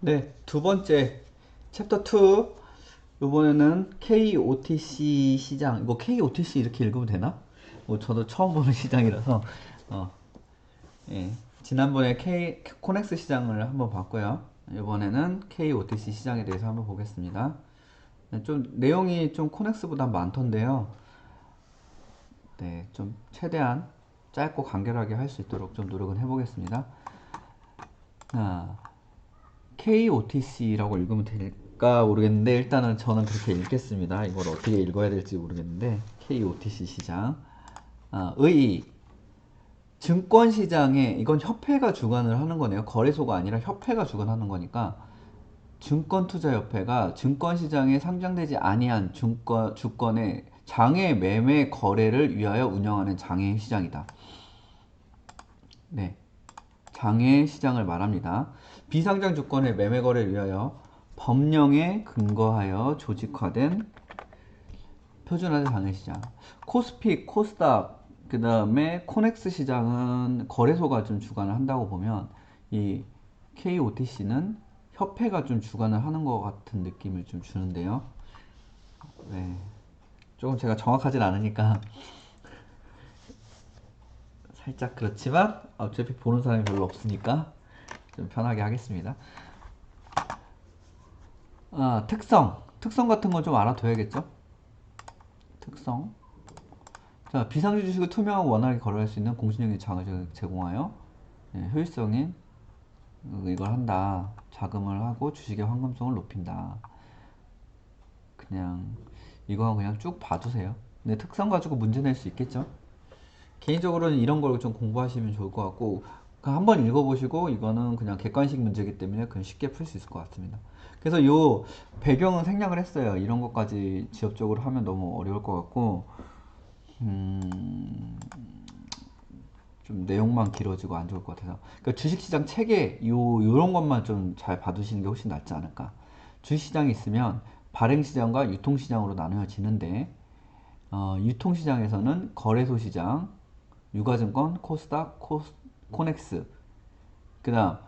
네, 두 번째 챕터 2 이번에는 KOTC 시장 이거 KOTC 이렇게 읽으면 되나? 뭐 저도 처음 보는 시장이라서 어, 예. 지난번에 K 코넥스 시장을 한번 봤고요. 이번에는 KOTC 시장에 대해서 한번 보겠습니다. 네, 좀 내용이 좀 코넥스보다 많던데요. 네, 좀 최대한 짧고 간결하게 할 수 있도록 좀 노력은 해보겠습니다. 자, KOTC라고 읽으면 될까 모르겠는데 일단은 저는 그렇게 읽겠습니다. 이걸 어떻게 읽어야 될지 모르겠는데 KOTC 시장 아, 의 증권 시장에 이건 협회가 주관을 하는 거네요. 거래소가 아니라 협회가 주관하는 거니까 증권투자협회가 증권 시장에 상장되지 아니한 증권 주권의 장외 매매 거래를 위하여 운영하는 장외 시장이다. 네. 장외 시장을 말합니다. 비상장 주권의 매매 거래를 위하여 법령에 근거하여 조직화된 표준화된 장외 시장. 코스피, 코스닥, 그 다음에 코넥스 시장은 거래소가 좀 주관을 한다고 보면 이 KOTC는 협회가 좀 주관을 하는 것 같은 느낌을 좀 주는데요. 네. 조금 제가 정확하진 않으니까 살짝 그렇지만 어차피 보는 사람이 별로 없으니까 좀 편하게 하겠습니다. 아, 특성. 특성 같은 건좀 알아둬야겠죠? 특성. 자, 비상주 주식을 투명하고 원활하게 거래할 수 있는 공신력의 장을 제공하여 예, 효율성인 이걸 한다. 자금을 하고 주식의 황금성을 높인다. 그냥 이거 그냥 쭉 봐두세요. 근데 특성 가지고 문제 낼 수 있겠죠? 개인적으로는 이런 걸 좀 공부하시면 좋을 것 같고 한번 읽어보시고 이거는 그냥 객관식 문제이기 때문에 그냥 쉽게 풀 수 있을 것 같습니다. 그래서 요 배경은 생략을 했어요. 이런 것까지 지역적으로 하면 너무 어려울 것 같고 음, 좀 내용만 길어지고 안 좋을 것 같아서 그러니까 주식시장 체계 요 요런 것만 좀 잘 봐두시는 게 훨씬 낫지 않을까. 주식시장이 있으면 발행시장과 유통시장으로 나누어지는데 어, 유통시장에서는 거래소 시장, 유가증권, 코스닥, 코스, 코넥스, 그 다음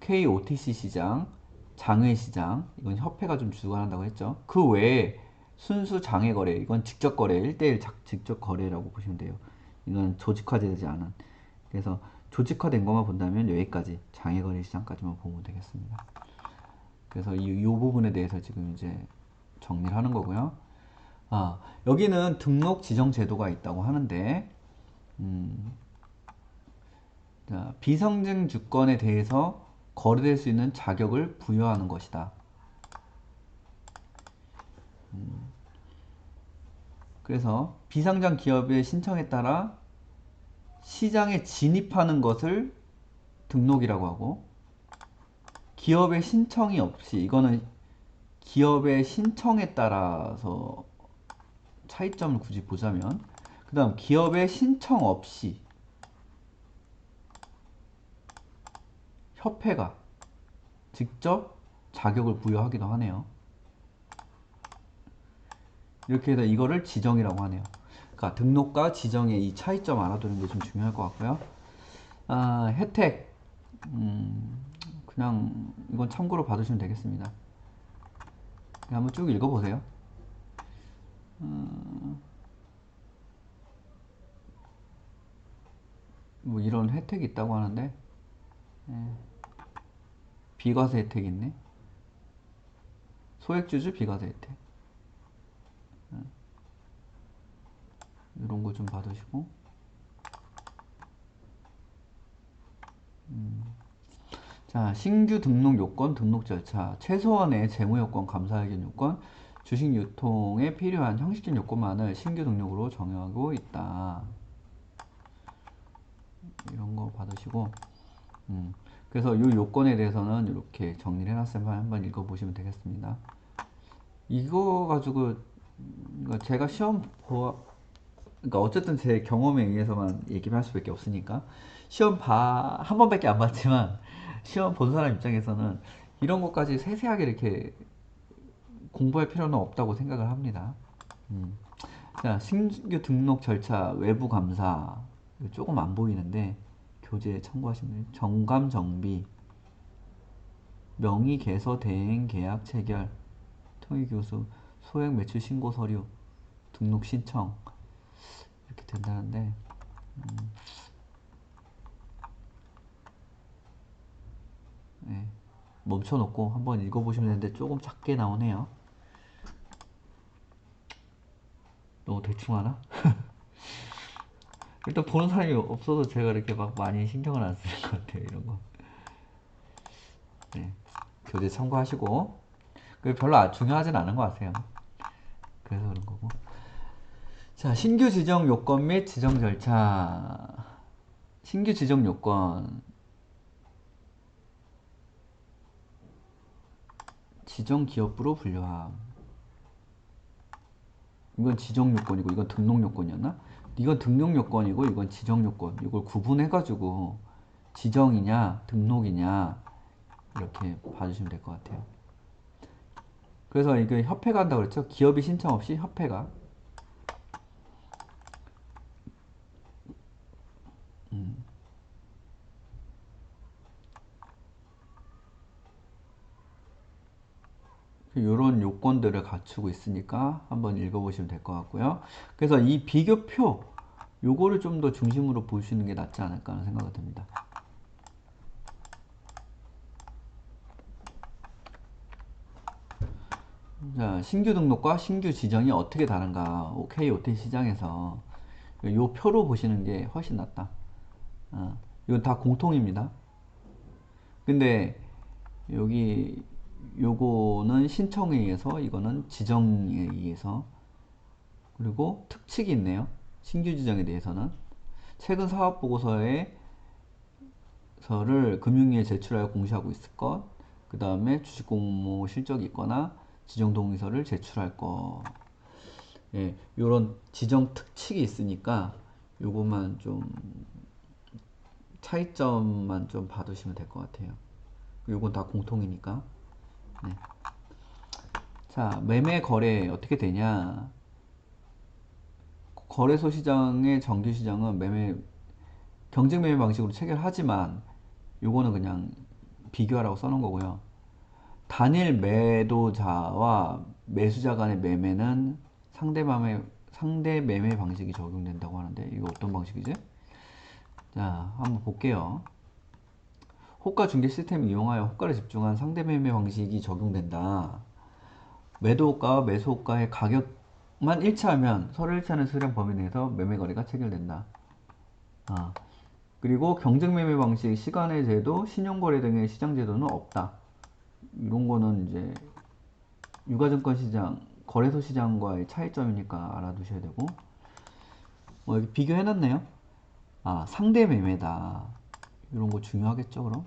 KOTC 시장, 장외 시장, 이건 협회가 좀 주관한다고 했죠. 그 외에 순수 장외 거래, 이건 직접 거래, 1대1 직접 거래라고 보시면 돼요. 이건 조직화되지 않은. 그래서 조직화된 것만 본다면 여기까지 장외 거래 시장까지만 보면 되겠습니다. 그래서 이, 이 부분에 대해서 지금 이제 정리를 하는 거고요. 아, 여기는 등록 지정 제도가 있다고 하는데 음, 자, 비상증 주권에 대해서 거래될 수 있는 자격을 부여하는 것이다. 음, 그래서 비상장 기업의 신청에 따라 시장에 진입하는 것을 등록이라고 하고 기업의 신청이 없이 이거는 기업의 신청에 따라서 차이점을 굳이 보자면 그 다음 기업의 신청 없이 협회가 직접 자격을 부여하기도 하네요. 이렇게 해서 이거를 지정이라고 하네요. 그러니까 등록과 지정의 이 차이점 알아두는 게 좀 중요할 것 같고요. 아, 혜택 음, 그냥 이건 참고로 받으시면 되겠습니다. 한번 쭉 읽어보세요. 음, 뭐 이런 혜택이 있다고 하는데 예. 비과세 혜택 있네. 소액주주 비과세 혜택. 예. 이런 거 좀 받으시고. 음. 자, 신규 등록 요건, 등록 절차, 최소한의 재무 요건, 감사 의견 요건, 주식 유통에 필요한 형식적 요건만을 신규 등록으로 정하고 있다. 이런 거 받으시고, 음, 그래서 이 요건에 대해서는 이렇게 정리를 해놨으면 한번 읽어보시면 되겠습니다. 이거 가지고 그러니까 제가 시험 보아 그러니까 어쨌든 제 경험에 의해서만 얘기를 할 수밖에 없으니까 시험 봐 한 번밖에 안 봤지만 시험 본 사람 입장에서는 이런 것까지 세세하게 이렇게 공부할 필요는 없다고 생각을 합니다. 음. 자, 신규 등록 절차, 외부 감사 조금 안 보이는데 교재 참고하시면 정감 정비 명의 개서 대행 계약 체결 통일 교수 소액 매출 신고 서류 등록 신청 이렇게 된다는데 음. 네. 멈춰놓고 한번 읽어보시면 되는데 조금 작게 나오네요. 너무 대충 하나? 일단 보는 사람이 없어서 제가 이렇게 막 많이 신경을 안 쓰는 것 같아요. 이런 거. 네. 교재 참고하시고 그게 별로 아- 중요하진 않은 것 같아요. 그래서 그런 거고. 자, 신규 지정 요건 및 지정 절차. 신규 지정 요건. 지정 기업부로 분류함. 이건 지정 요건이고 이건 등록 요건이었나? 이건 등록 요건이고 이건 지정 요건. 이걸 구분해 가지고 지정이냐 등록이냐 이렇게 봐주시면 될 것 같아요. 그래서 이게 협회가 한다고 그랬죠? 기업이 신청 없이 협회가. 이런 요건들을 갖추고 있으니까 한번 읽어보시면 될 것 같고요. 그래서 이 비교표 요거를 좀 더 중심으로 보시는 게 낫지 않을까 하는 생각이 듭니다. 자, 신규 등록과 신규 지정이 어떻게 다른가? OK 오텐 시장에서 요 표로 보시는 게 훨씬 낫다. 어, 이건 다 공통입니다. 근데 여기 요거는 신청에 의해서 이거는 지정에 의해서 그리고 특칙이 있네요. 신규 지정에 대해서는 최근 사업 보고서에 서를 금융위에 제출하여 공시하고 있을 것. 그 다음에 주식 공모 실적이 있거나 지정 동의서를 제출할 것. 예, 요런 지정 특칙이 있으니까 요것만 좀 차이점만 좀 봐두시면 될 것 같아요. 요건 다 공통이니까. 네. 자, 매매 거래 어떻게 되냐? 거래소 시장의 정규 시장은 매매 경쟁 매매 방식으로 체결하지만 요거는 그냥 비교하라고 써놓은 거고요. 단일 매도자와 매수자 간의 매매는 상대 매매 상대 매매 방식이 적용된다고 하는데 이거 어떤 방식이지? 자, 한번 볼게요. 호가 중개 시스템을 이용하여 호가를 집중한 상대 매매 방식이 적용된다. 매도 호가와 매수 호가의 가격만 일치하면 서로 일치하는 수량 범위 내에서 매매 거래가 체결된다. 아, 그리고 경쟁 매매 방식, 시간의 제도, 신용 거래 등의 시장 제도는 없다. 이런 거는 이제 유가증권 시장, 거래소 시장과의 차이점이니까 알아두셔야 되고. 뭐 비교해놨네요. 아, 상대 매매다. 이런 거 중요하겠죠, 그럼?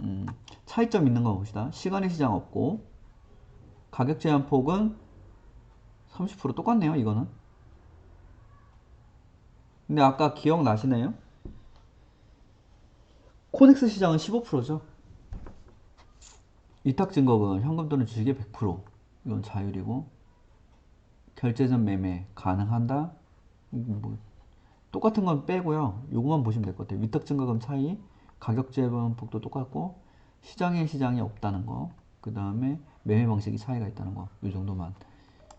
음, 차이점 있는 거 봅시다. 시간의 시장 없고, 가격 제한 폭은 30% 똑같네요, 이거는. 근데 아까 기억나시나요? 코넥스 시장은 15%죠. 위탁 증거금, 현금 또는 주식의 100%. 이건 자율이고, 결제 전 매매 가능한다? 뭐 똑같은 건 빼고요. 요것만 보시면 될 것 같아요. 위탁 증가금 차이, 가격 제한폭도 똑같고 시장에 시장이 없다는 거. 그 다음에 매매 방식이 차이가 있다는 거. 이 정도만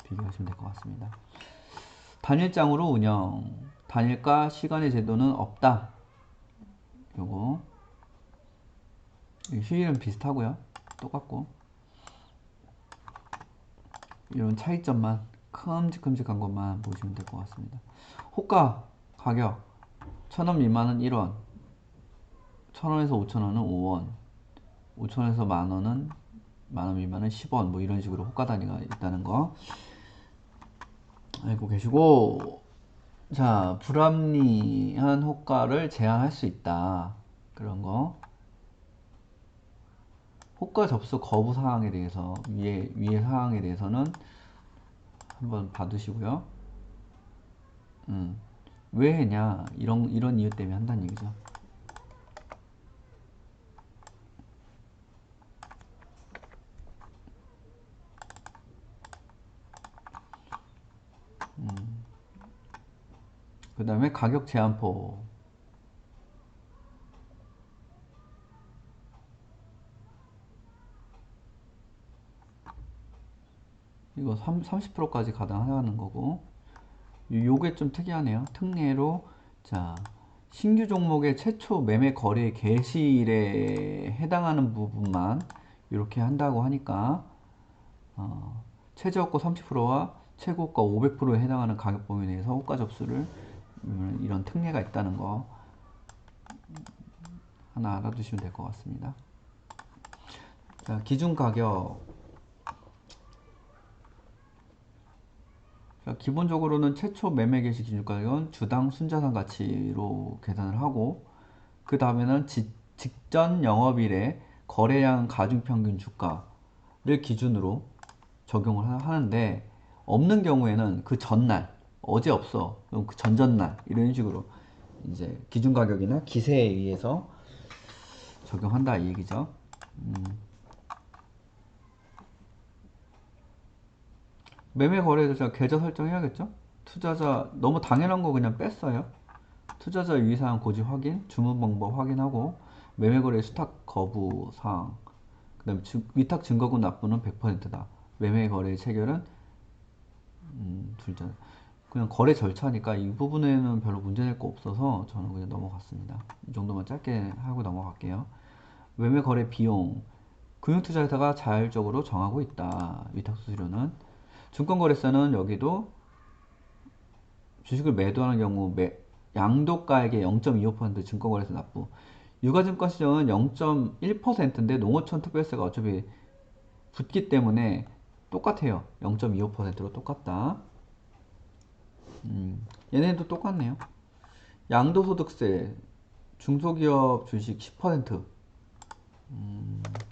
비교하시면 될 것 같습니다. 단일장으로 운영. 단일가 시간의 제도는 없다. 요거. 휴일은 비슷하고요. 똑같고. 이런 차이점만 큼직큼직한 것만 보시면 될 것 같습니다. 호가 가격 1000원 미만은 1원 1000원에서 5000원은 5원 5000원에서 만원은 만원 미만은 10원 뭐 이런 식으로 호가 단위가 있다는 거 알고 계시고 자 불합리한 호가를 제한할 수 있다 그런 거 호가 접수 거부 사항에 대해서 위에 위에 사항에 대해서는 한번 봐두시고요. 음, 왜 했냐 이런 이런 이유 때문에 한다는 얘기죠. 그 다음에 가격 제한포. 이거 30%까지 가능하는 거고. 요게 좀 특이하네요. 특례로 자 신규 종목의 최초 매매 거래 개시일에 해당하는 부분만 이렇게 한다고 하니까 어, 최저가 30%와 최고가 500%에 해당하는 가격 범위 내에서 호가 접수를 이런 특례가 있다는 거 하나 알아두시면 될 것 같습니다. 자, 기준 가격. 자, 기본적으로는 최초 매매 개시 기준 가격은 주당 순자산 가치로 계산을 하고 그 다음에는 직전 영업일에 거래량 가중평균 주가를 기준으로 적용을 하는데 없는 경우에는 그 전날 어제 없어 그럼 그 전전날 이런 식으로 이제 기준 가격이나 기세에 의해서 적용한다 이 얘기죠. 음. 매매 거래에서 제가 계좌 설정해야겠죠? 투자자 너무 당연한 거 그냥 뺐어요. 투자자 유의사항 고지 확인, 주문 방법 확인하고 매매 거래 수탁 거부 사항, 그다음에 위탁 증거금 납부는 100%다. 매매 거래 체결은 음, 둘째 그냥 거래 절차니까 이 부분에는 별로 문제될 거 없어서 저는 그냥 넘어갔습니다. 이 정도만 짧게 하고 넘어갈게요. 매매 거래 비용 금융투자회사가 자율적으로 정하고 있다. 위탁수수료는 증권거래소는 여기도 주식을 매도하는 경우 매, 양도가액의 0.25% 증권거래소 납부 유가증권시장은 0.1%인데 농어촌 특별세가 어차피 붙기 때문에 똑같아요 0.25%로 똑같다 음, 얘네도 똑같네요. 양도소득세 중소기업 주식 10% 음,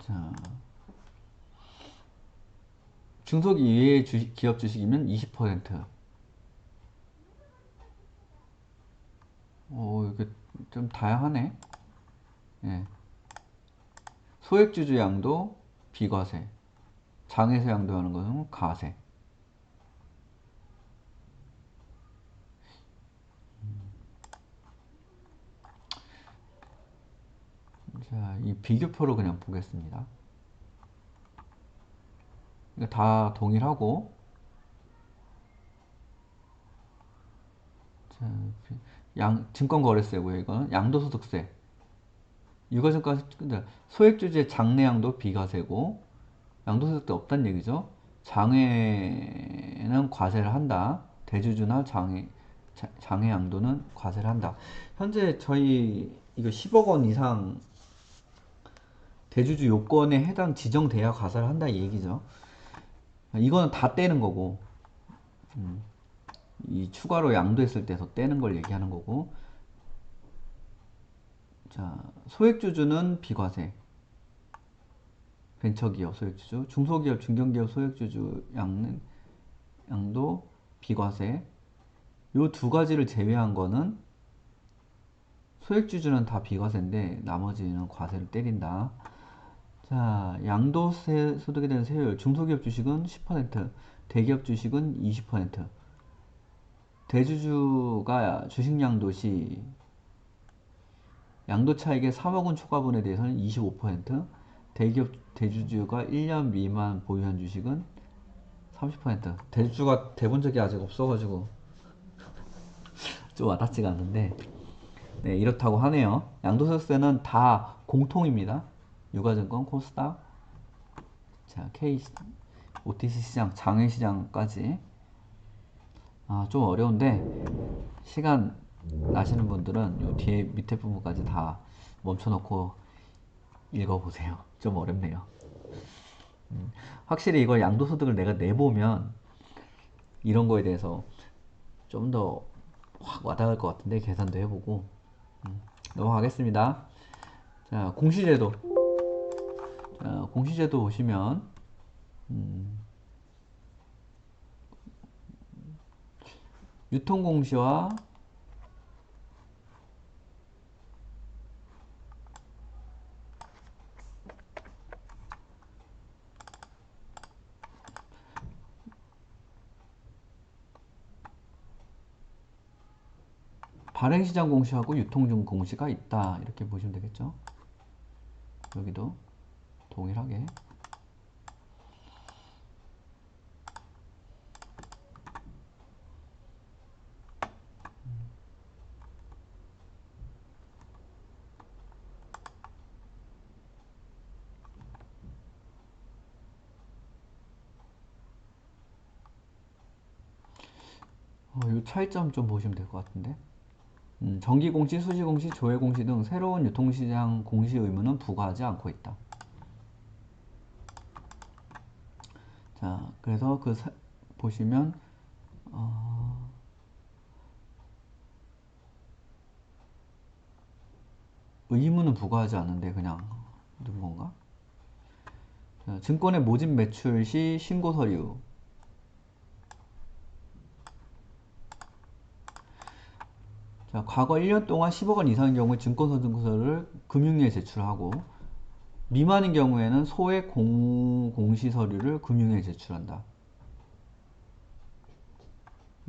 자, 중소기 이외의 주식, 기업 주식이면 20%. 오, 이게 좀 다양하네. 예. 소액주주 양도 비과세. 장에서 양도하는 것은 가세. 자, 이 비교표로 그냥 보겠습니다. 다 동일하고 양, 증권거래세고요. 이거는 양도소득세. 유가증권 소액주주의 장래양도 비과세고 양도소득세 없다는 얘기죠. 장애는 과세를 한다. 대주주나 장애 장애양도는 과세를 한다. 현재 저희 이거 10억 원 이상 대주주 요건에 해당 지정돼야 가사를 한다 이 얘기죠. 이거는 다 떼는 거고 음, 이 추가로 양도했을 때서 떼는 걸 얘기하는 거고 자 소액주주는 비과세 벤처기업 소액주주 중소기업 중견기업 소액주주 양는 양도 비과세 요 두 가지를 제외한 거는 소액주주는 다 비과세인데 나머지는 과세를 때린다 자, 양도세 소득에 대한 세율. 중소기업 주식은 10%, 대기업 주식은 20%. 대주주가 주식 양도 시 양도 차익의 3억 원 초과분에 대해서는 25%, 대기업 대주주가 1년 미만 보유한 주식은 30%. 대주주가 대본 적이 아직 없어가지고 좀 와닿지가 않는데 네, 이렇다고 하네요. 양도세는 다 공통입니다. 유가증권, 코스닥, 자 K OTC 시장, 장외 시장까지 아, 좀 어려운데 시간 나시는 분들은 요 뒤에 밑에 부분까지 다 멈춰놓고 읽어보세요. 좀 어렵네요. 음, 확실히 이걸 양도소득을 내가 내보면 이런 거에 대해서 좀 더 확 와닿을 것 같은데 계산도 해보고 음, 넘어가겠습니다. 자 공시제도 자, 공시제도 보시면 음, 유통공시와 발행시장 공시하고 유통중 공시가 있다 이렇게 보시면 되겠죠. 여기도 동일하게 어, 이 차이점 좀 보시면 될 것 같은데. 음, 정기공시, 수시공시, 조회공시 등 새로운 유통시장 공시 의무는 부과하지 않고 있다. 자, 그래서 그 사- 보시면 어, 의무는 부과하지 않는데 그냥? 자, 증권의 모집 매출 시 신고 서류 자, 과거 1년 동안 10억 원 이상인 경우에 증권선증서를 금융위에 제출하고 미만인 경우에는 소액 공, 공시 서류를 금융위에 제출한다.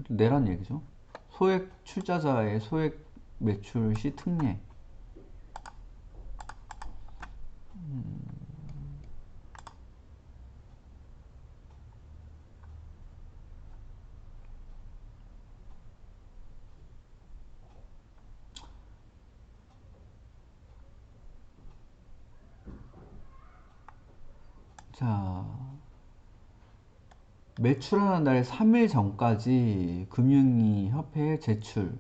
내란 얘기죠. 소액 출자자의 소액 매출 시 특례. 자, 매출하는 날 3일 전까지 금융위 협회에 제출한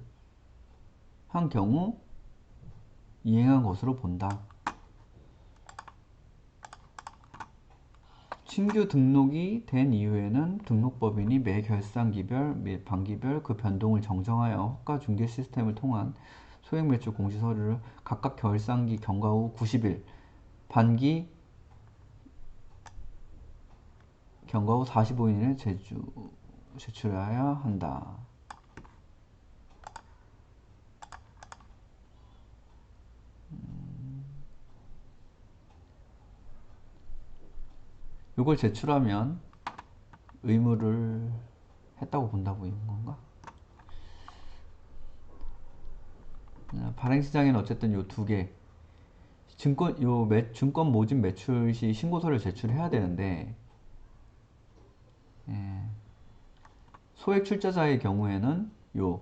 경우 이행한 것으로 본다. 신규 등록이 된 이후에는 등록법인이 매 결산기별, 매 반기별 그 변동을 정정하여 호가 중개 시스템을 통한 소액 매출 공시 서류를 각각 결산기 경과 후 90일, 반기 경과 후 45일 이내 제주, 제출해야 한다. 이걸 제출하면 의무를 했다고 본다고 있는 건가? 아, 발행시장에는 어쨌든 요 두 개, 증권, 요 매, 증권 모집 매출 시 신고서를 제출해야 되는데, 예, 소액 출자자의 경우에는 요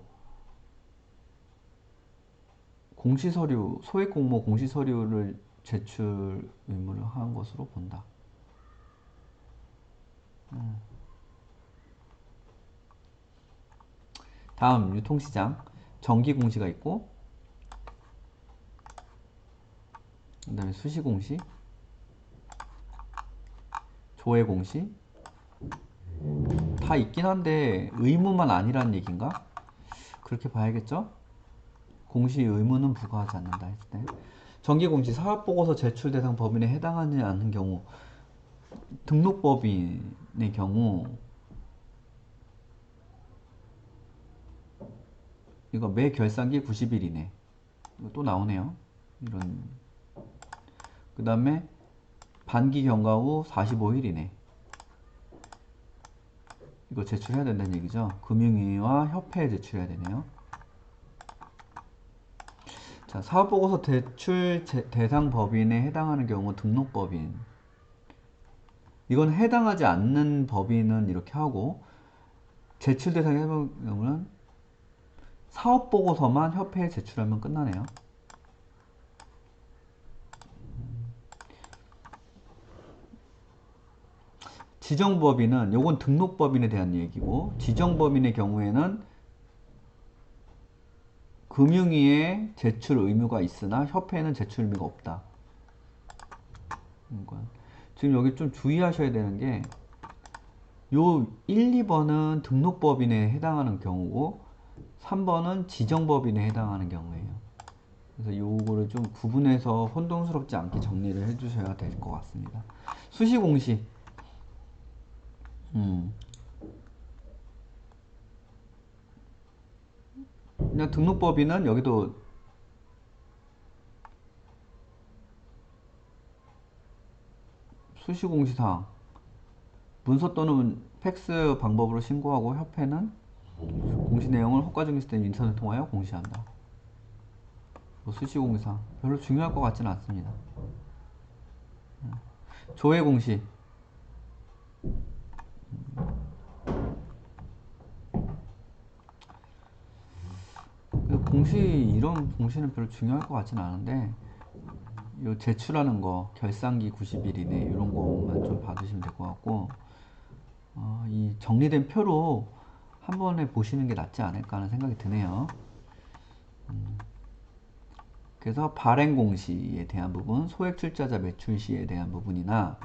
공시서류, 소액 공모 공시서류를 제출 의무를 한 것으로 본다. 다음 유통시장 정기공시가 있고 그 다음에 수시공시 조회공시 다 있긴 한데 의무만 아니란 얘기인가? 그렇게 봐야겠죠? 공시 의무는 부과하지 않는다 했을 때. 정기공시 사업보고서 제출 대상 법인에 해당하지 않는 경우 등록법인의 경우 이거 매 결산기 90일 이내 이거 또 나오네요. 이런. 그 다음에 반기 경과 후 45일 이내 이거 제출해야 된다는 얘기죠? 금융위와 협회에 제출해야 되네요. 자 사업보고서 대출 제- 대상 법인에 해당하는 경우 등록 법인. 이건 해당하지 않는 법인은 이렇게 하고 제출 대상에 해당하는 경우는 사업 보고서만 협회에 제출하면 끝나네요. 지정법인은 요건 등록법인에 대한 얘기고 지정법인의 경우에는 금융위에 제출 의무가 있으나 협회에는 제출 의무가 없다. 지금 여기 좀 주의하셔야 되는 게, 요 1, 2번은 등록법인에 해당하는 경우고, 3번은 지정법인에 해당하는 경우예요. 그래서 요거를 좀 구분해서 혼동스럽지 않게 정리를 해주셔야 될 것 같습니다. 수시공시. 음. 그냥 등록법인은 여기도 수시공시사항 문서 또는 팩스 방법으로 신고하고 협회는 공시 내용을 호가중개시 때 인터넷 통하여 공시한다. 뭐 수시공사 별로 중요할 것 같지는 않습니다. 음. 조회 공시 그 공시 이런 공시는 별로 중요할 것 같지는 않은데 요 제출하는 거 결산기 90일 이내 이런 거만 좀 받으시면 될 것 같고 어, 이 정리된 표로 한 번에 보시는 게 낫지 않을까 하는 생각이 드네요. 음, 그래서 발행 공시에 대한 부분, 소액 출자자 매출 시에 대한 부분이나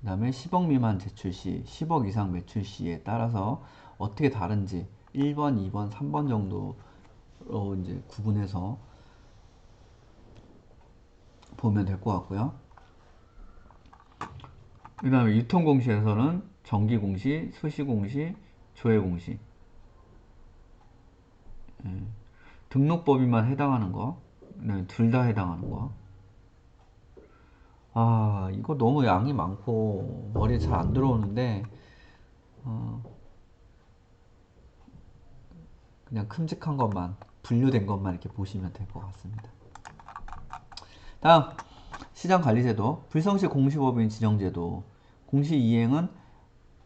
그 다음에 10억 미만 제출 시, 10억 이상 매출 시에 따라서 어떻게 다른지 1번, 2번, 3번 정도 로 이제 구분해서 보면 될 것 같고요. 그 다음에 유통공시에서는 정기공시, 수시공시, 조회공시 예. 등록법인만 해당하는 거, 네, 둘 다 해당하는 거. 아, 이거 너무 양이 많고 머리에 잘 안 들어오는데 어, 그냥 큼직한 것만 분류된 것만 이렇게 보시면 될 것 같습니다. 다음 시장관리제도 불성시 공시법인 지정제도 공시 이행은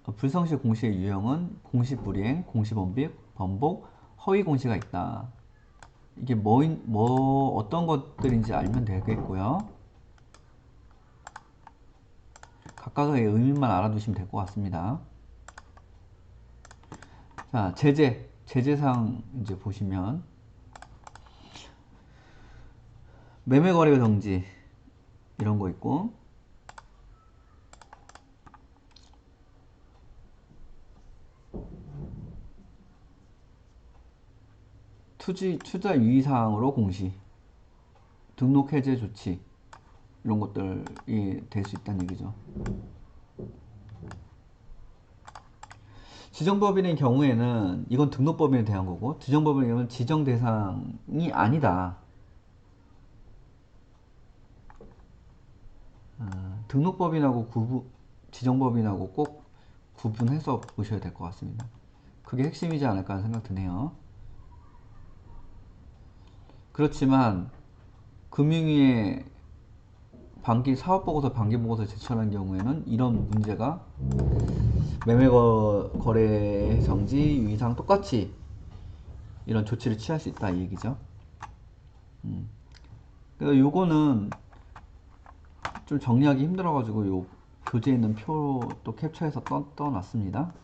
어, 불성시 공시의 유형은 공시 불이행, 공시 번복, 번복, 허위 공시가 있다. 이게 뭐, 뭐 어떤 것들인지 알면 되겠고요. 각각의 의미만 알아두시면 될 것 같습니다. 자, 제재, 제재상 이제 보시면 매매 거래 정지 이런 거 있고 투지, 투자 유의사항으로 공시 등록 해제 조치 이런 것들이 될 수 있다는 얘기죠. 지정법인의 경우에는 이건 등록법인에 대한 거고 지정법인의 경우는 지정 대상이 아니다. 아, 등록법인하고 구분, 지정법인하고 꼭 구분해서 보셔야 될 것 같습니다. 그게 핵심이지 않을까 하는 생각 드네요. 그렇지만 금융위에 반기 사업보고서 반기보고서 제출하는 경우에는 이런 문제가 매매 거, 거래 정지 유의상 똑같이 이런 조치를 취할 수 있다 이 얘기죠. 음. 그래서 요거는 좀 정리하기 힘들어가지고 요 교재에 있는 표도 캡처해서 떠, 떠놨습니다.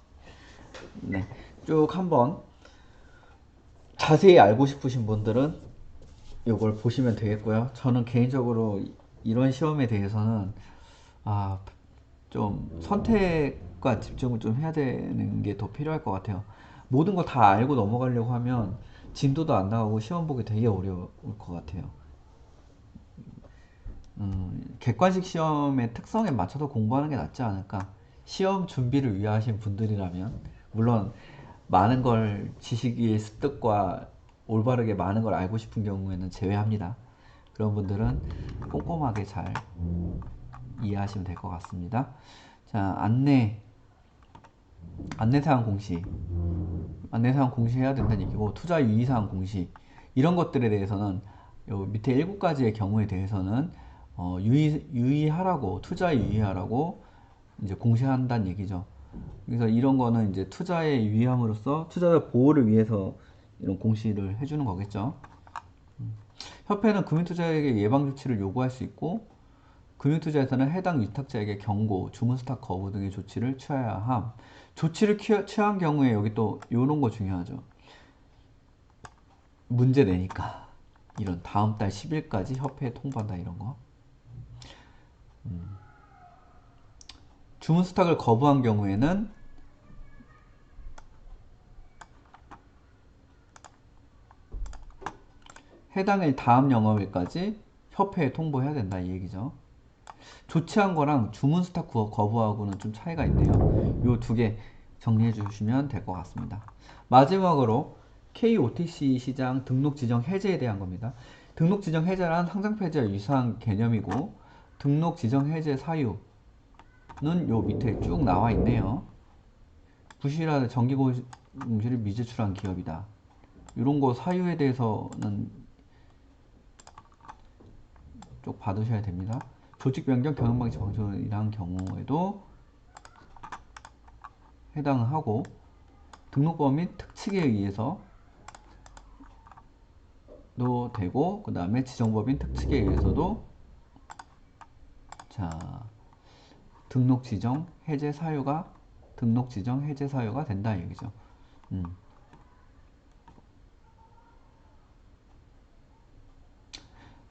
네, 쭉 한번 자세히 알고 싶으신 분들은 요걸 보시면 되겠고요. 저는 개인적으로 이런 시험에 대해서는 아, 좀 선택과 집중을 좀 해야 되는 게 더 필요할 것 같아요. 모든 걸 다 알고 넘어가려고 하면 진도도 안 나가고 시험 보기 되게 어려울 것 같아요. 음, 객관식 시험의 특성에 맞춰서 공부하는 게 낫지 않을까. 시험 준비를 위해 하신 분들이라면, 물론 많은 걸 지식의 습득과 올바르게 많은 걸 알고 싶은 경우에는 제외합니다. 그런 분들은 꼼꼼하게 잘 이해하시면 될 것 같습니다. 자, 안내. 안내사항 공시. 안내사항 공시해야 된다는 얘기고, 투자 유의사항 공시. 이런 것들에 대해서는 요 밑에 7가지의 경우에 대해서는 어, 유의, 유의하라고, 투자에 유의하라고 이제 공시한다는 얘기죠. 그래서 이런 거는 이제 투자에 유의함으로써 투자자 보호를 위해서 이런 공시를 해주는 거겠죠. 음. 협회는 금융투자에게 예방조치를 요구할 수 있고, 금융투자에서는 해당 위탁자에게 경고, 주문스탁 거부 등의 조치를 취해야 함. 조치를 취한 경우에 여기 또 이런 거 중요하죠. 문제 내니까. 이런 다음 달 10일까지 협회에 통보한다 이런 거. 음. 주문 스탁을 거부한 경우에는 해당일 다음 영업일까지 협회에 통보해야 된다 이 얘기죠. 조치한 거랑 주문 스탁 거부하고는 좀 차이가 있네요. 요 두 개 정리해 주시면 될 것 같습니다. 마지막으로 KOTC 시장 등록 지정 해제에 대한 겁니다. 등록 지정 해제란 상장 폐지와 유사한 개념이고 등록 지정 해제 사유는 요 밑에 쭉 나와 있네요. 부실한 정기공시를 미제출한 기업이다. 이런 거 사유에 대해서는 꼭 받으셔야 됩니다. 조직 변경, 경영 방식 방식이란 경우에도 해당하고 등록법 및 특칙에 의해서 도 되고 그 다음에 지정법인 특칙에 의해서도 자 등록 지정 해제 사유가 등록 지정 해제 사유가 된다 이 얘기죠. 음.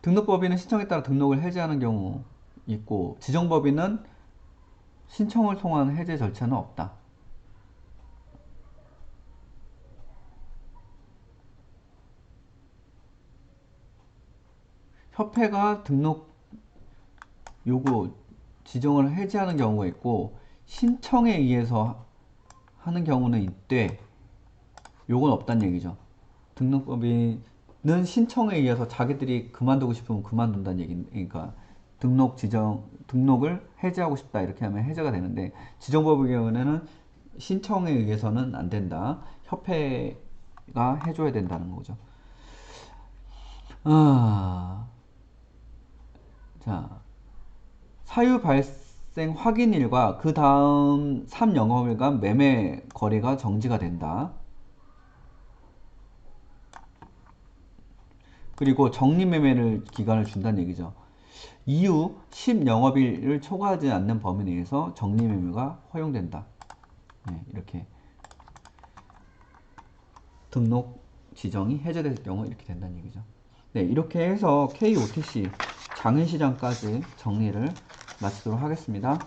등록법인은 신청에 따라 등록을 해제하는 경우 있고 지정법인은 신청을 통한 해제 절차는 없다. 협회가 등록 요구 지정을 해제하는 경우가 있고 신청에 의해서 하는 경우는 있되 요건 없다는 얘기죠. 등록법인은 신청에 의해서 자기들이 그만두고 싶으면 그만둔다는 얘기니까 등록 지정 등록을 해제하고 싶다 이렇게 하면 해제가 되는데 지정법의 경우에는 신청에 의해서는 안 된다. 협회가 해줘야 된다는 거죠. 아, 자, 사유 발생 확인일과 그 다음 3영업일간 매매 거래가 정지가 된다. 그리고 적립매매를 기간을 준다는 얘기죠. 이후 10영업일을 초과하지 않는 범위 내에서 적립매매가 허용된다. 네, 이렇게 등록 지정이 해제될 경우 이렇게 된다는 얘기죠. 네, 이렇게 해서 KOTC 장외시장까지 정리를 마치도록 하겠습니다.